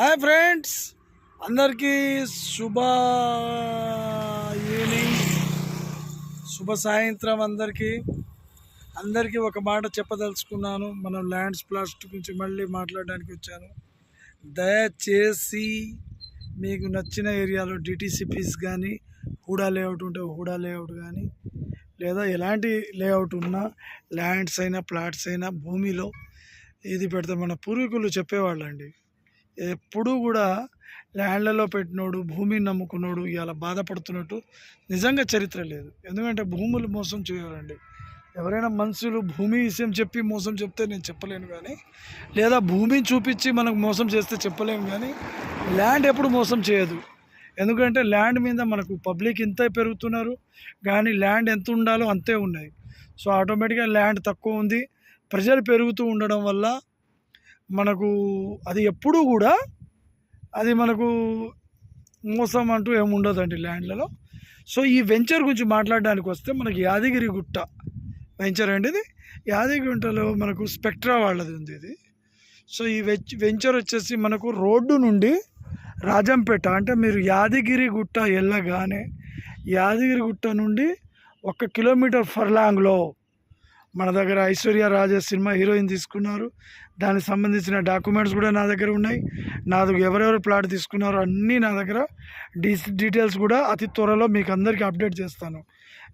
Hi friends. అందరికీ శుభ evening. శుభ సాయంత్రం అందరికీ. అందరికీ ఒక మాట చెప్పదలుచుకున్నాను. మనం ల్యాండ్స్ ప్లాస్ట్ గురించి మళ్ళీ మాట్లాడడానికి వచ్చాను. దయచేసి మీకు నచ్చిన ఏరియాలో డిటీసీపీస్ కానీ హూడా లేఅవుట్ ఉంటే హూడా లేఅవుట్ కానీ లేదా ఎలాంటి లేఅవుట్ ఉన్నా ల్యాండ్స్ అయినా ప్లాట్స్ అయినా భూమిలో ఇది పెడితే. మన పూర్వీకులు చెప్పేవాళ్ళండి. ఎప్పుడూ కూడా ల్యాండ్లలో పెట్టినోడు భూమిని నమ్ముకున్నోడు ఇలా బాధపడుతున్నట్టు నిజంగా చరిత్ర లేదు. ఎందుకంటే భూములు మోసం చేయాలండి. ఎవరైనా మనుషులు భూమి విషయం చెప్పి మోసం చెప్తే నేను చెప్పలేను కానీ లేదా భూమిని చూపించి మనకు మోసం చేస్తే చెప్పలేము కానీ ల్యాండ్ ఎప్పుడు మోసం చేయదు. ఎందుకంటే ల్యాండ్ మీద మనకు పబ్లిక్ ఇంతే పెరుగుతున్నారు కానీ ల్యాండ్ ఎంత ఉండాలో అంతే ఉన్నాయి. సో ఆటోమేటిక్గా ల్యాండ్ తక్కువ ఉంది. ప్రజలు పెరుగుతూ ఉండడం వల్ల మనకు అది ఎప్పుడూ కూడా అది మనకు మోసం అంటూ ఏముండదండి ల్యాండ్లలో. సో ఈ వెంచర్ గురించి మాట్లాడడానికి వస్తే మనకి యాదగిరి గుట్ట వెంచర్ అండి ఇది యాదగిరి మనకు స్పెక్ట్రా వాళ్ళది ఉంది ఇది. సో ఈ వెచ్ వెంచర్ వచ్చేసి మనకు రోడ్డు నుండి రాజంపేట అంటే మీరు యాదగిరి గుట్ట వెళ్ళగానే యాదగిరి గుట్ట నుండి ఒక కిలోమీటర్ ఫర్లాంగ్లో మన దగ్గర ఐశ్వర్య రాజేష్ సినిమా హీరోయిన్ తీసుకున్నారు. దానికి సంబంధించిన డాక్యుమెంట్స్ కూడా నా దగ్గర ఉన్నాయి. నా దగ్గర ఎవరెవరు ప్లాట్ తీసుకున్నారో అన్నీ నా దగ్గర. డీ డీటెయిల్స్ కూడా అతి త్వరలో మీకు అందరికీ అప్డేట్ చేస్తాను.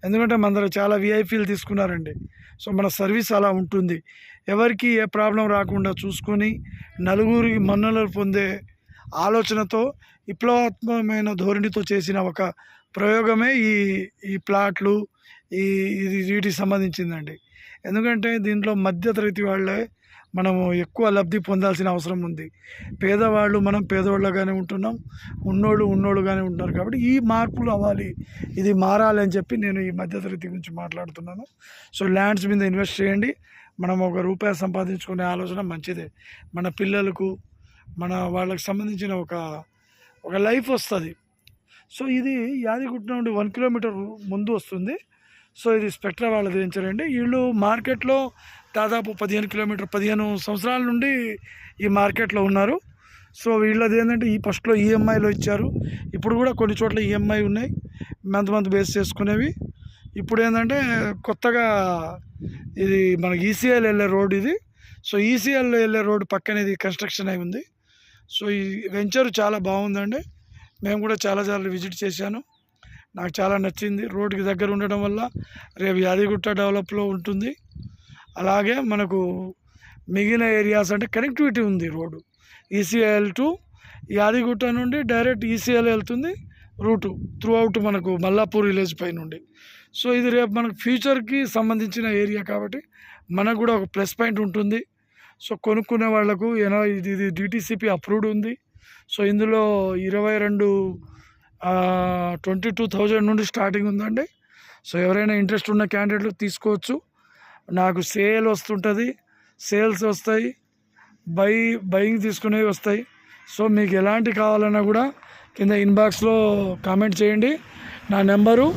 ఎందుకంటే మన దగ్గర చాలా విఐపీలు తీసుకున్నారండి. సో మన సర్వీస్ అలా ఉంటుంది. ఎవరికి ఏ ప్రాబ్లం రాకుండా చూసుకొని నలుగురి మన్నలు పొందే ఆలోచనతో విప్లవాత్మకమైన ధోరణితో చేసిన ఒక ప్రయోగమే ఈ ఈ ప్లాట్లు ఈ ఇది వీటికి సంబంధించిందండి. ఎందుకంటే దీంట్లో మధ్యతరగతి వాళ్ళే మనము ఎక్కువ లబ్ధి పొందాల్సిన అవసరం ఉంది. పేదవాళ్ళు మనం పేదవాళ్ళగానే ఉంటున్నాం ఉన్నోళ్ళు ఉన్నోళ్ళుగానే ఉంటున్నారు కాబట్టి ఈ మార్పులు అవ్వాలి ఇది మారాలి అని చెప్పి నేను ఈ మధ్యతరగతి గురించి మాట్లాడుతున్నాను. సో ల్యాండ్స్ మీద ఇన్వెస్ట్ చేయండి. మనం ఒక రూపాయి సంపాదించుకునే ఆలోచన మంచిదే. మన పిల్లలకు మన వాళ్ళకి సంబంధించిన ఒక ఒక లైఫ్ వస్తుంది. సో ఇది యాదిగుట్ట నుండి వన్ కిలోమీటర్ ముందు వస్తుంది. సో ఇది స్పెక్ట్రా వాళ్ళది వెంచరండి వీళ్ళు మార్కెట్లో దాదాపు పదిహేను కిలోమీటర్ పదిహేను సంవత్సరాల నుండి ఈ మార్కెట్లో ఉన్నారు. సో వీళ్ళది ఏంటంటే ఈ ఫస్ట్లో ఈఎంఐలో ఇచ్చారు. ఇప్పుడు కూడా కొన్ని చోట్ల ఈఎంఐ ఉన్నాయి. మంత్ మంత్ బేస్ చేసుకునేవి. ఇప్పుడు ఏంటంటే కొత్తగా ఇది మనకి ఈసీఎల్ వెళ్ళే రోడ్ ఇది. సో ఈసీఎల్ వెళ్ళే రోడ్ పక్కన ఇది కన్స్ట్రక్షన్ అయి ఉంది. సో ఈ వెంచర్ చాలా బాగుందండి. మేము కూడా చాలా సార్లు విజిట్ చేశాను. నాకు చాలా నచ్చింది. రోడ్డుకి దగ్గర ఉండడం వల్ల రేపు యాదగిరిగుట్ట డెవలప్లో ఉంటుంది. అలాగే మనకు మిగిలిన ఏరియాస్ అంటే కనెక్టివిటీ ఉంది రోడ్డు. ఈసీఐఎల్ టు యాదిగుట్ట నుండి డైరెక్ట్ ఈసీఎల్ వెళ్తుంది రూటు త్రూ అవుట్ మనకు మల్లాపూర్ విలేజ్ పై నుండి సో ఇది రేపు మనకు ఫ్యూచర్కి సంబంధించిన ఏరియా కాబట్టి మనకు కూడా ఒక ప్లస్ పాయింట్ ఉంటుంది. సో కొనుక్కునే వాళ్ళకు ఏదో ఇది ఇది డిటీసీపీ అప్రూవ్డ్ ఉంది. సో ఇందులో ఇరవై రెండు ట్వంటీ టూ థౌజండ్ నుండి స్టార్టింగ్ ఉందండి. సో ఎవరైనా ఇంట్రెస్ట్ ఉన్న క్యాండిడేట్లు తీసుకోవచ్చు. నాకు సేల్ వస్తుంటుంది. సేల్స్ వస్తాయి. బై బయింగ్ తీసుకునేవి వస్తాయి. సో మీకు ఎలాంటి కావాలన్నా కూడా కింద ఇన్బాక్స్లో కామెంట్ చేయండి. నా number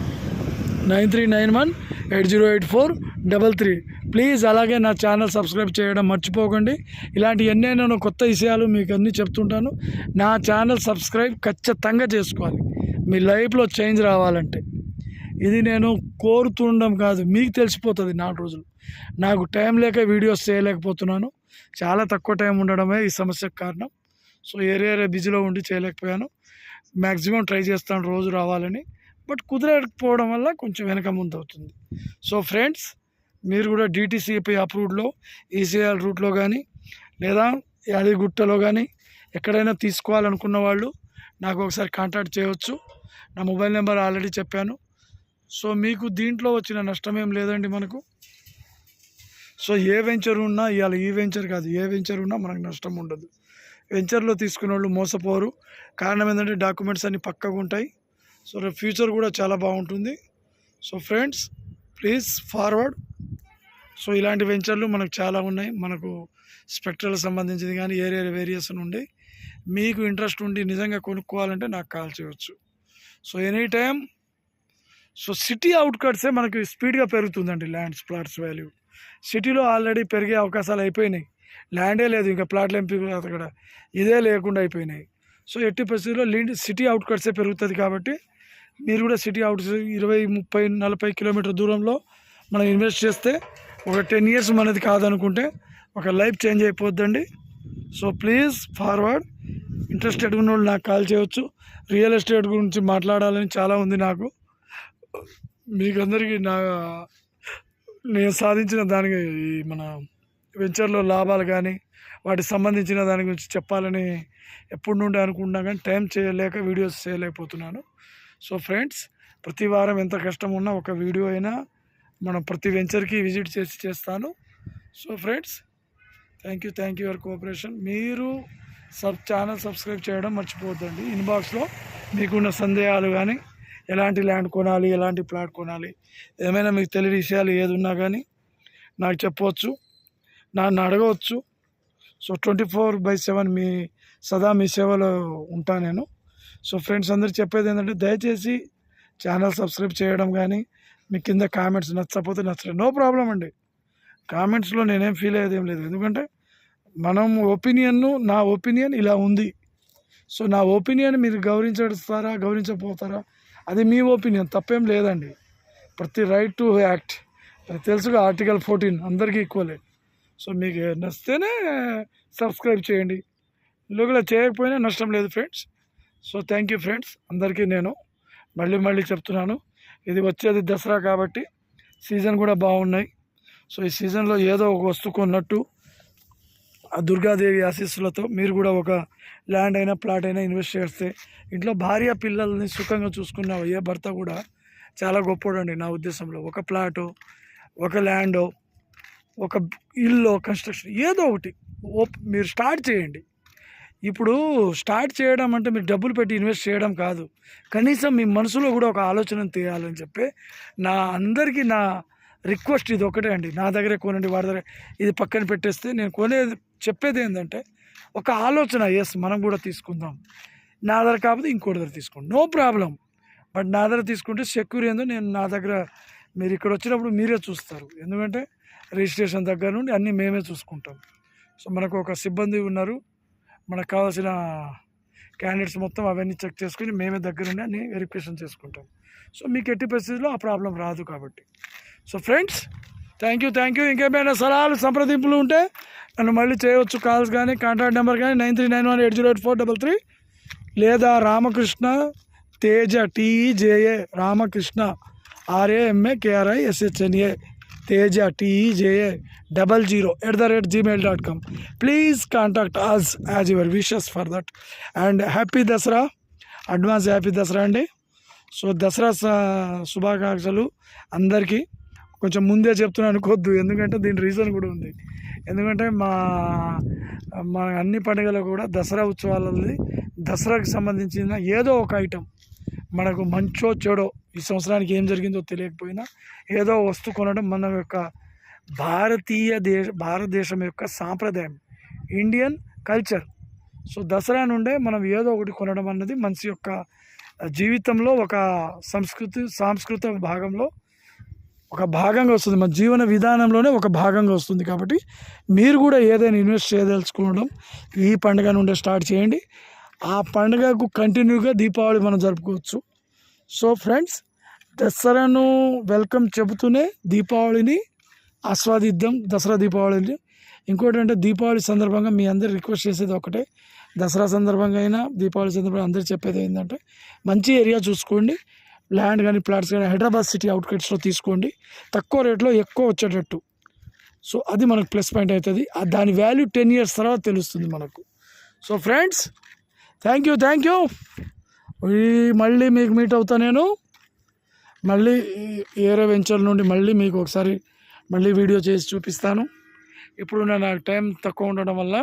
nine three nine one eight zero eight four double three. Please అలాగే నా ఛానల్ సబ్స్క్రైబ్ చేయడం మర్చిపోకండి. ఇలాంటి ఎన్నైనా కొత్త విషయాలు మీకు అన్నీ చెప్తుంటాను. నా ఛానల్ సబ్స్క్రైబ్ ఖచ్చితంగా చేసుకోవాలి. మీ లైఫ్లో చేంజ్ రావాలంటే ఇది నేను కోరుతుండడం కాదు మీకు తెలిసిపోతుంది నాలుగు రోజులు. నాకు టైం లేక వీడియోస్ చేయలేకపోతున్నాను. చాలా తక్కువ టైం ఉండడమే ఈ సమస్యకు కారణం. సో ఏరియా బిజీలో ఉండి చేయలేకపోయాను. మ్యాక్సిమం ట్రై చేస్తాను రోజు రావాలని. బట్ కుదరకపోవడం వల్ల కొంచెం వెనక ముందు అవుతుంది. సో ఫ్రెండ్స్ మీరు కూడా డిటీసీపీ అప్రూవ్డ్లో ఈసీఆర్ రూట్లో కానీ లేదా యాదగిరిగుట్టలో కానీ ఎక్కడైనా తీసుకోవాలనుకున్న వాళ్ళు నాకు ఒకసారి కాంటాక్ట్ చేయవచ్చు నా మొబైల్ నెంబర్ ఆల్రెడీ చెప్పాను. సో మీకు దీంట్లో వచ్చిన నష్టం ఏం లేదండి మనకు. సో ఏ వెంచర్ ఉన్నా ఇవాళ ఈ వెంచర్ కాదు ఏ వెంచర్ ఉన్నా మనకు నష్టం ఉండదు. వెంచర్లో తీసుకునే వాళ్ళు మోసపోరు. కారణం ఏంటంటే డాక్యుమెంట్స్ అన్నీ పక్కగా ఉంటాయి. సో రేపు ఫ్యూచర్ కూడా చాలా బాగుంటుంది. So friends please forward. So ఇలాంటి వెంచర్లు మనకు చాలా ఉన్నాయి. మనకు స్పెక్ట్రల్ సంబంధించింది కానీ ఏరియా వేరియేషన్ నుండి మీకు ఇంట్రెస్ట్ ఉండి నిజంగా కొనుక్కోవాలంటే నాకు కాల్ చేయవచ్చు so any time so city అవుట్కట్సే మనకి స్పీడ్గా పెరుగుతుందండి ల్యాండ్స్ ప్లాట్స్ వాల్యూ. సిటీలో ఆల్రెడీ పెరిగే అవకాశాలు అయిపోయినాయి. ల్యాండే లేదు ఇంకా ప్లాట్లు ఎంపీ అక్కడ? ఇదే లేకుండా అయిపోయినాయి. సో ఎట్టి పరిస్థితుల్లో లీడ్ సిటీ అవుట్కట్సే పెరుగుతుంది కాబట్టి మీరు కూడా సిటీ అవుట్స్ ఇరవై ముప్పై నలభై కిలోమీటర్ దూరంలో మనం ఇన్వెస్ట్ చేస్తే ఒక టెన్ ఇయర్స్ మనది కాదనుకుంటే ఒక life change అయిపోద్దండి. So please forward. Interested ఉన్న వాళ్ళు నాకు కాల్ చేయవచ్చు రియల్ ఎస్టేట్ గురించి మాట్లాడాలని చాలా ఉంది నాకు. మీకు అందరికీ నా నేను సాధించిన దానికి ఈ మన వెంచర్లో లాభాలు కానీ వాటికి సంబంధించిన దాని గురించి చెప్పాలని ఎప్పటి నుండి అనుకుంటున్నా కానీ టైం చేయలేక వీడియోస్ చేయలేకపోతున్నాను. సో ఫ్రెండ్స్ ప్రతి వారం ఎంత కష్టం ఉన్నా ఒక వీడియో అయినా మనం ప్రతి వెంచర్కి విజిట్ చేసి చేస్తాను. So friends thank you thank you your cooperation. మీరు సబ్ ఛానల్ సబ్స్క్రైబ్ చేయడం మర్చిపోవద్దండి. ఇన్బాక్స్లో మీకున్న సందేహాలు కానీ ఎలాంటి ల్యాండ్ కొనాలి ఎలాంటి ప్లాట్ కొనాలి ఏమైనా మీకు తెలియని విషయాలు ఏది ఉన్నా కానీ నాకు చెప్పవచ్చు నన్ను అడగవచ్చు. So twenty four by seven మీ సదా మీ సేవలో ఉంటా నేను. సో ఫ్రెండ్స్ అందరు చెప్పేది ఏంటంటే దయచేసి ఛానల్ సబ్స్క్రైబ్ చేయడం కానీ మీ కింద కామెంట్స్ నచ్చకపోతే నచ్చలేదు నో ప్రాబ్లం అండి. కామెంట్స్లో నేనేం ఫీల్ అయ్యేది ఏం లేదు. ఎందుకంటే మనం ఒపీనియన్ను నా ఒపీనియన్ ఇలా ఉంది. సో నా ఒపీనియన్ మీరు గౌరవించేస్తారా గౌరవించకపోతారా? అది మీ ఒపీనియన్ తప్పేం లేదండి. ప్రతి రైట్ టు యాక్ట్ అది తెలుసుగా ఆర్టికల్ ఫోర్టీన్ అందరికీ ఈక్వలే సో మీకు నచ్చితేనే సబ్స్క్రైబ్ చేయండి. లోపల చేయకపోయినా నష్టం లేదు friends so thank you friends అందరికీ నేను మళ్ళీ మళ్ళీ చెప్తున్నాను. ఇది వచ్చేది దసరా కాబట్టి సీజన్ కూడా బాగున్నాయి. సో ఈ సీజన్లో ఏదో ఒక వస్తువు కొన్నట్టు దుర్గాదేవి ఆశీస్సులతో మీరు కూడా ఒక ల్యాండ్ అయినా ప్లాట్ అయినా ఇన్వెస్ట్ చేస్తే ఇంట్లో భార్య పిల్లల్ని సుఖంగా చూసుకున్న ఏ భర్త కూడా చాలా గొప్పోడండి నా ఉద్దేశంలో. ఒక ప్లాటు ఒక ల్యాండో ఒక ఇల్లు కన్స్ట్రక్షన్ ఏదో ఒకటి ఓప్ మీరు స్టార్ట్ చేయండి. ఇప్పుడు స్టార్ట్ చేయడం అంటే మీరు డబ్బులు పెట్టి ఇన్వెస్ట్ చేయడం కాదు. కనీసం మీ మనసులో కూడా ఒక ఆలోచన తీయాలని చెప్పి నా అందరికీ నా రిక్వెస్ట్ ఇది ఒకటే అండి. నా దగ్గరే కొనండి వాడి దగ్గర. ఇది పక్కన పెట్టేస్తే నేను కొనేది చెప్పేది ఏంటంటే ఒక ఆలోచన ఎస్ మనం కూడా తీసుకుందాం. నా దగ్గర కాకపోతే ఇంకోటి దగ్గర తీసుకోండి. నో ప్రాబ్లం బట్ నా దగ్గర తీసుకుంటే సెక్యూర్ ఏందో నేను నా దగ్గర మీరు ఇక్కడ వచ్చినప్పుడు మీరే చూస్తారు. ఎందుకంటే రిజిస్ట్రేషన్ దగ్గర నుండి అన్నీ మేమే చూసుకుంటాం. సో మనకు ఒక సిబ్బంది ఉన్నారు. మనకు కావాల్సిన క్యాండిడేట్స్ మొత్తం అవన్నీ చెక్ చేసుకుని మేమే దగ్గర ఉండి అన్ని వెరిఫికేషన్ చేసుకుంటాం. సో మీకు ఎట్టి పరిస్థితుల్లో ఆ ప్రాబ్లం రాదు కాబట్టి. So friends thank you thank you ఇంకేమైనా సలహాలు సంప్రదింపులు ఉంటే నన్ను మళ్ళీ చేయవచ్చు. కాల్స్ కానీ కాంటాక్ట్ నెంబర్ కానీ nine three nine one eight zero eight four double three లేదా Ramakrishna Teja T E J A Ramakrishna R A M A K R I S H N A Teja T E J A double zero at the rate Gmail dot com. Please contact us as your wishes for that and happy Dasara advance happy Dasara అండి. So Dasara శుభాకాంక్షలు అందరికీ కొంచెం ముందే చెప్తున్నాను అనుకోవద్దు. ఎందుకంటే దీని reason కూడా ఉంది. ఎందుకంటే మా మా అన్ని పండుగలు కూడా దసరా ఉత్సవాలది దసరాకి సంబంధించిన ఏదో ఒక ఐటెం మనకు మంచో చెడో ఈ సంవత్సరానికి ఏం జరిగిందో తెలియకపోయినా ఏదో వస్తువు కొనడం మన యొక్క భారతీయ దేశ భారతదేశం యొక్క సాంప్రదాయం ఇండియన్ కల్చర్ సో దసరా నుండే మనం ఏదో ఒకటి కొనడం అన్నది మనిషి యొక్క జీవితంలో ఒక సంస్కృతి సాంస్కృతిక భాగంలో ఒక భాగంగా వస్తుంది. మన జీవన విధానంలోనే ఒక భాగంగా వస్తుంది కాబట్టి మీరు కూడా ఏదైనా ఇన్వెస్ట్ చేయదలుచుకోవడం ఈ పండుగ నుండి స్టార్ట్ చేయండి. ఆ పండుగకు కంటిన్యూగా దీపావళి మనం జరుపుకోవచ్చు. సో ఫ్రెండ్స్ దసరాను వెల్కమ్ చెబుతూనే దీపావళిని ఆస్వాదిద్దాం. దసరా దీపావళిని. ఇంకోటి అంటే దీపావళి సందర్భంగా మీ అందరు రిక్వెస్ట్ చేసేది ఒకటే. దసరా సందర్భంగా అయినా దీపావళి సందర్భంగా అందరు చెప్పేది ఏంటంటే మంచి ఏరియా చూసుకోండి. ల్యాండ్ కానీ ప్లాట్స్ కానీ హైదరాబాద్ సిటీ అవుట్కట్స్లో తీసుకోండి. తక్కువ రేట్లో ఎక్కువ వచ్చేటట్టు. సో అది మనకు ప్లస్ పాయింట్ అవుతుంది ఆ దాని వాల్యూ టెన్ ఇయర్స్ తర్వాత తెలుస్తుంది మనకు. So friends thank you thank you. మళ్ళీ మీకు మీట్ అవుతా నేను. మళ్ళీ ఏరే వెంచర్ నుండి మళ్ళీ మీకు ఒకసారి మళ్ళీ వీడియో చేసి చూపిస్తాను. ఇప్పుడు నాకు టైం తక్కువ ఉండడం వల్ల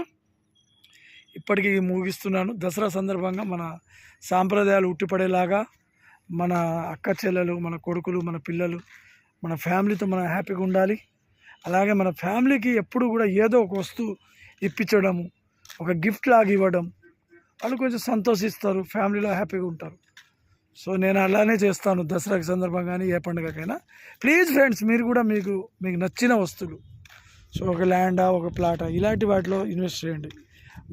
ఇప్పటికీ ముగిస్తున్నాను. దసరా సందర్భంగా మన సాంప్రదాయాలు ఉట్టిపడేలాగా మన అక్క చెల్లెలు మన కొడుకులు మన పిల్లలు మన ఫ్యామిలీతో మనం హ్యాపీగా ఉండాలి. అలాగే మన ఫ్యామిలీకి ఎప్పుడు కూడా ఏదో ఒక వస్తువు ఇప్పించడము ఒక గిఫ్ట్ లాగా ఇవ్వడం వాళ్ళు కొంచెం సంతోషిస్తారు ఫ్యామిలీలో హ్యాపీగా ఉంటారు. సో నేను అలానే చేస్తాను దసరాకి సందర్భం కానీ ఏ పండుగకైనా. ప్లీజ్ ఫ్రెండ్స్ మీరు కూడా మీకు మీకు నచ్చిన వస్తువులు. సో ఒక ల్యాండా ఒక ప్లాటా ఇలాంటి వాటిలో ఇన్వెస్ట్ చేయండి.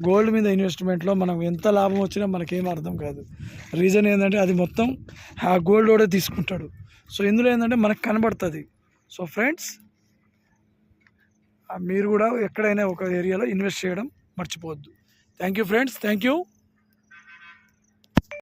గోల్డ్ మీద ఇన్వెస్ట్మెంట్లో మనం ఎంత లాభం వచ్చినా మనకేం అర్థం కాదు. రీజన్ ఏంటంటే అది మొత్తం ఆ గోల్డ్ కూడా తీసుకుంటాడు. సో ఇందులో ఏంటంటే మనకు కనబడుతుంది. సో ఫ్రెండ్స్ మీరు కూడా ఎక్కడైనా ఒక ఏరియాలో ఇన్వెస్ట్ చేయడం మర్చిపోవద్దు. Thank you friends thank you.